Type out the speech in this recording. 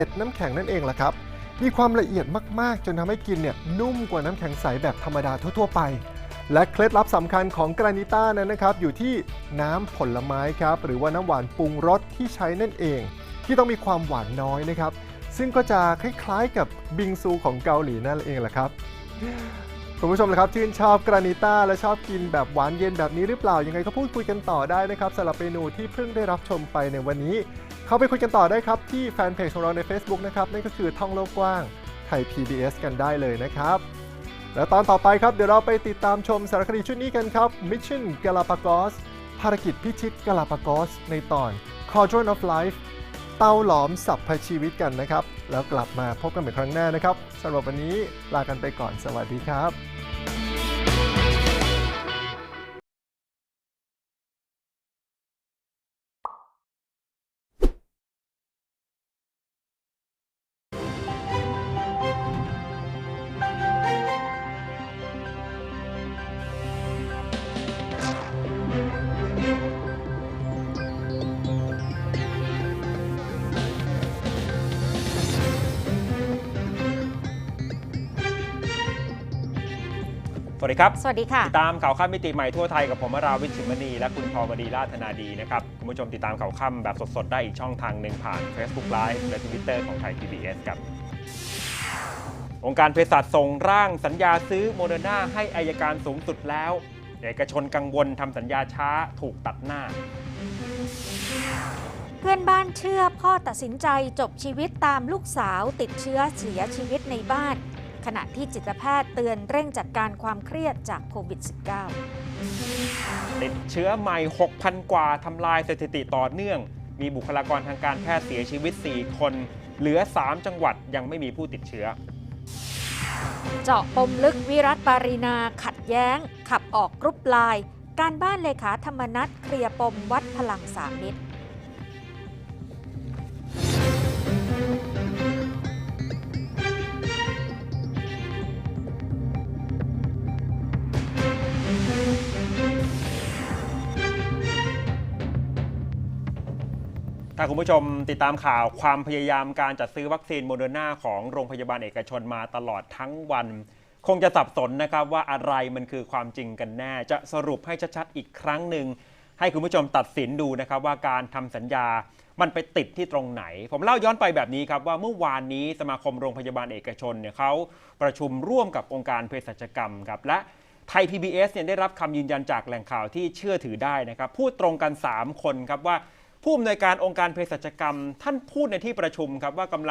เกล็ดน้ำแข็งนั่นเองล่ะครับ มีความละเอียดมาก ๆ จนทำให้กินเนี่ยนุ่มกว่าน้ำแข็งใสแบบธรรมดาทั่ว ๆ ไป และเคล็ดลับสำคัญของกรานิต้านั้นนะครับ อยู่ที่น้ำผลไม้ครับ หรือว่าน้ำหวานปรุงรสที่ใช้นั่นเอง ที่ต้องมีความหวานน้อยนะครับ ซึ่งก็จะคล้ายๆกับบิงซูของเกาหลีนั่นเองแหละครับคุณผู้ชมนะครับชื่นชอบกรานิต้าและชอบกินแบบหวานเย็นแบบนี้หรือเปล่ายังไงก็พูดคุยกันต่อได้นะครับสำหรับเมนูที่เพิ่งได้รับชมไปในวันนี้ เข้าไปคุยกันต่อได้ครับ ที่แฟนเพจของเราใน Facebook นะครับ นั่นก็คือท่องโลกกว้างไทย PBS กันได้เลยนะครับ แล้วตอนต่อไปครับ เดี๋ยวเราไปติดตามชมสารคดีชุดนี้กันครับ Mission Galapagos ภารกิจพิชิต Galapagos ในตอน Cauldron of Life เตาหลอมสัพพชีวิตกันนะครับ แล้วกลับมาพบกันอีกครั้งหน้านะครับสำหรับวันนี้ลากันไปก่อนสวัสดีครับ สวัสดีครับ สวัสดีค่ะ ติดตามข่าวค่ำมิติใหม่ทั่วไทยกับผมวราวิชิมณีและคุณพรวดีราชธนาดีนะครับ คุณผู้ชมติดตามข่าวค่ำแบบสดๆ ได้อีกช่องทางหนึ่งผ่าน Facebook Live และ Twitter ของไทย PBS ครับ องค์การเภสัชส่งร่างสัญญาซื้อโมเดอร์นาให้อายการสูงสุดแล้ว เอกชนกังวลทำสัญญาช้าถูกตัดหน้า เพื่อนบ้านเชื่อพ่อตัดสินใจจบชีวิตตามลูกสาวติดเชื้อเสียชีวิตในบ้าน ขณะที่จิตแพทย์เตือนเร่งจัดการความเครียดจากโควิด -19 ติดเชื้อใหม่ 6,000 กว่าทำลายสถิติต่อเนื่อง มีบุคลากรทางการแพทย์เสียชีวิต 4 คน เหลือ 3 จังหวัดยังไม่มีผู้ติดเชื้อ เจาะปมลึกวิรัตปารีนาขัดแย้ง ขับออกกรุ๊ปไลน์การบ้านเลขาธรรมนัตเคลียร์ปมวัดพลังสามมิตร ถ้าคุณผู้ชมติดตามข่าวความพยายามการจัดซื้อวัคซีนโมเดอร์นาของโรงพยาบาลเอกชนมาตลอดทั้งวัน คงจะสับสนนะครับว่าอะไรมันคือความจริงกันแน่ จะสรุปให้ชัดๆอีกครั้งหนึ่งให้คุณผู้ชมตัดสินดูนะครับว่าการทำสัญญามันไปติดที่ตรงไหน ผมเล่าย้อนไปแบบนี้ครับว่าเมื่อวานนี้สมาคมโรงพยาบาลเอกชนเนี่ยเขาประชุมร่วมกับองค์การเภสัชกรรมครับและไทย PBS เนี่ยได้รับคำยืนยันจากแหล่งข่าวที่เชื่อถือได้นะครับพูดตรงกัน 3 คนครับว่า ผู้อำนวยการองค์การเภสัชกรรม ท่านพูดในที่ประชุมครับว่ากำลัง